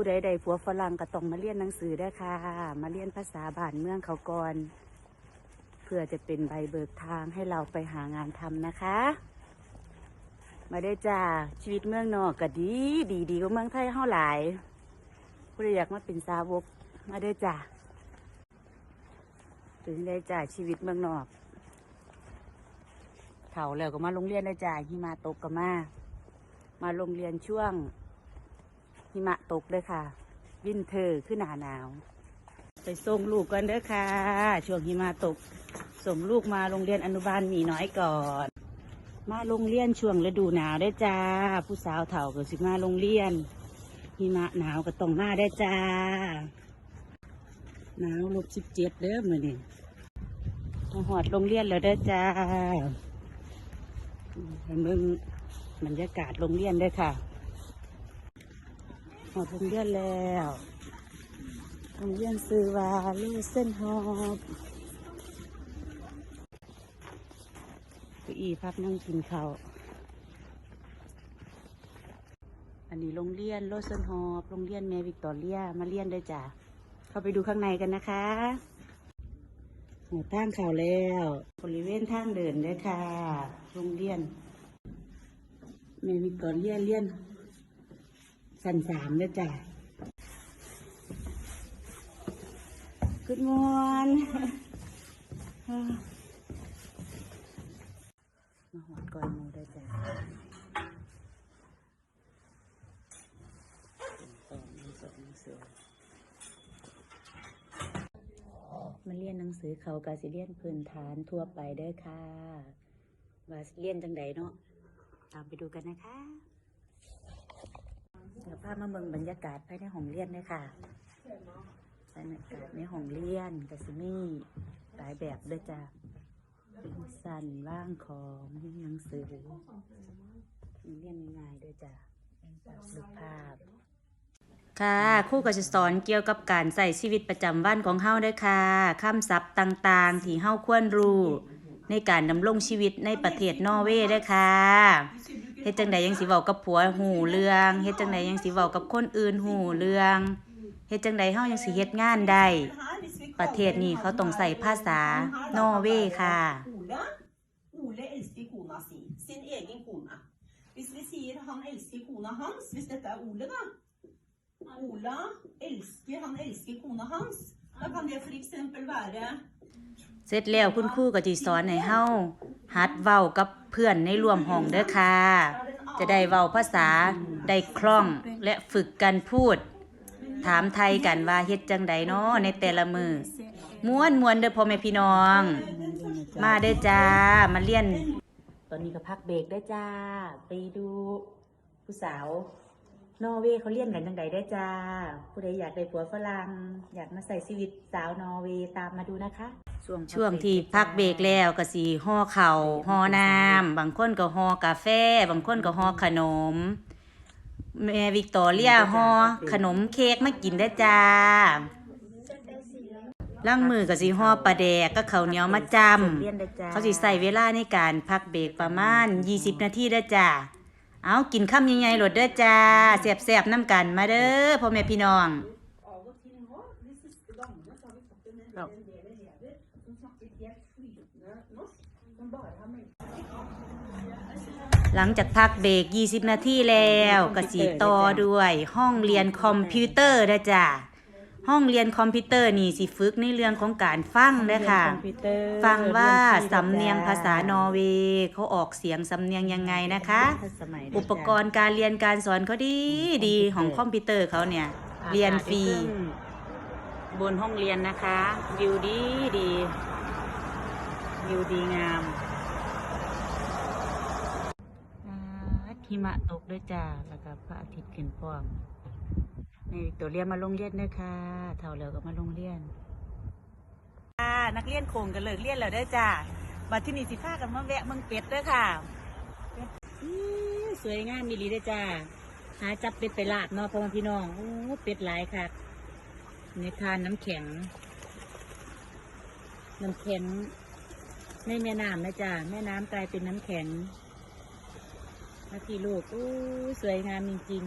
ผู้ใดใดผัวฝรั่งก็ต้องมาเรียนหนังสือได้ค่ะ มาเรียนภาษาบ้านเมืองเขาก่อนเพื่อจะเป็นใบเบิกทางให้เราไปหางานทำนะคะ มาได้จ้าชีวิตเมืองนอกก็ดี ดีดีกว่าเมืองไทยเฮาหลาย ผู้ใดอยากมาเป็นสาวกมาได้จ้าถึงได้จ้าชีวิตเมืองนอกเถ่าแล้วก็มาโรงเรียนได้จ้าหิมาตกก็มามาโรงเรียนช่วง หิมะตกเลยค่ะ วินเทอร์ขึ้นหนาหนาว ไปส่งลูกกันเด้อค่ะ ช่วงหิมะตก ส่งลูกมาโรงเรียนอนุบาลหมีน้อยก่อน มาโรงเรียนช่วงฤดูหนาวได้จ้า ผู้สาวเถ่าก็สิมาโรงเรียนหิมะหนาวก็ต้องมาได้จ้า หนาวลบสิบเจ็ดเด้อมือนี่มาหอดโรงเรียนแล้วเด้จ้าไปเมืองบรรยากาศโรงเรียนเด้ค่ะ อดโรงเรียนแล้วโรงเรียนซื้อว่าลูเส้นหอบเก้าอี้พักนั่งกินข้าวอันนี้โรงเรียนโลเซนฮอบโรงเรียนแมวิกตอเรียมาเรียนได้จ้ะ เข้าไปดูข้างในกันนะคะหมดทางเข่าแล้วบริเวณทางเดินด้วยค่ะ โรงเรียนแมวิกตอเรียเรียน สันสามเด้จ้ะ Good morning มาหอดก่อนมูได้จ้ะสองหนึ่งสองหนึ่งสอมาเรียนหนังสือเขากาสิเรียนพื้นฐานทั่วไปเด้ค่ะว่าเรียนจังใดเนาะตามไปดูกันนะคะ ดี๋ยวพามาเบิ่งบรรยากาศภายในห้องเรียนเลยค่ะบรรยากาศในห้องเรียนกสิมี่หลายแบบด้วยจ้ะสันว่างของมีหนังสือมีเรียนง่ายๆด้วยจ้ะเป็นแบบรูปภาพ ค่ะครู่ก็จะสอนเกี่ยวกับการใส่ชีวิตประจำวันของเฮาด้วยค่ะคำศัพท์ต่างๆ ที่เฮาควรรู้ในการดำรงชีวิตในประเทศนอร์เวย์ด้วยค่ะ เฮ็ดจังใดยังสิเว้ากับผัวหูเรื่องเฮ็ดจังใดยังสิเว้ากับคนอื่นหูเรื่องเฮ็ดจังใดเฮายังสิเฮ็ดงานได้ประเทศนี้เขาต้องใส่ภาษานอร์เวย์ค่ะ Ole elsker kona si, sin egen kone. Hvis vi sier han elsker kona hans, hvis dette er Ole, da Ola elsker, han elsker kona hans. Da kan det f.eks. være เสร็จแล้วคุณครูก็สิสอนให้เฮา หัดเว้ากับเพื่อนในร่วมห้องเด้อค่ะ จะได้เว้าภาษาได้คล่องและฝึกกันพูด ถามไทยกันว่าเฮ็ดจังใดเนาะในแต่ละมือม้วนมวนเด้อพ่อแม่พี่น้อง มาเด้อจ้ามาเรียน ตอนนี้ก็พักเบรกได้อจ้า ไปดูผู้สาว นอร์เวย์เขาเรียนกันจังใดได้อจ้า ผู้ใดอยากได้ผัวฝรั่งอยากมาใส่ชีวิตสาวนอร์เวย์ตามมาดูนะคะ ช่วงที่พักเบรกแล้วก็สีห่อเข่าวห่อน้ำบางคนก็ห่อกาแฟ บางคนก็ห่อขนม แม่วิกตอเรียห่อขนมเค้กมากินได้อจ้าล่างมือก็สีห่อปลาแดกก็ข้าวเหนียวมาจำเขาสิใส่เวลาในการพักเบรกประมาณ 20 นาทีได้อจ้า เอากินข้ามยังไงหลดเด้อจ้าเสียบเสียบน้ำกันมาเด้อพ่อแม่พี่น้องหลังจากพักเบรก 20 นาทีแล้วก็สีต่อด้วยห้องเรียนคอมพิวเตอร์นะจ้า ห้องเรียนคอมพิวเตอร์นี่สิฝึกในเรื่องของการฟังนะค่ะฟังว่าสำเนียงภาษานอร์เวย์เขาออกเสียงสำเนียงยังไงนะคะอุปกรณ์การเรียนการสอนเขาดีดีของคอมพิวเตอร์เขาเนี่ย เรียนฟรี บนห้องเรียนนะคะวิวดีดีวิวดีงามอ่าหิมะตกด้วยจ้าแล้วก็พระอาทิตย์ขึ้นพร้อมในตัวเรียนมาโรงเรียนด้วยค่ะเท่าแล้วก็มาโรงเรียนค่ะนักเรียนโคงกันเลิกเรียนแล้วเด้จ้าบัดที่นี่สิพากันมาแวะเมืองเป็ดเด้อค่ะสวยงามมีลีเด้จ้าหาจับเป็ดไปลาดเนาะพ่อแม่พี่น้องโอ้เป็ดหลายค่ะในทานน้ำแข็ง น้ำแข็งในแม่น้ำนะจ๊ะแม่น้ำกลายเป็นน้ำแข็งนาทีลูกอู้สวยงามจริง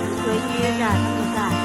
ๆ สวยดีอากาศอากาศ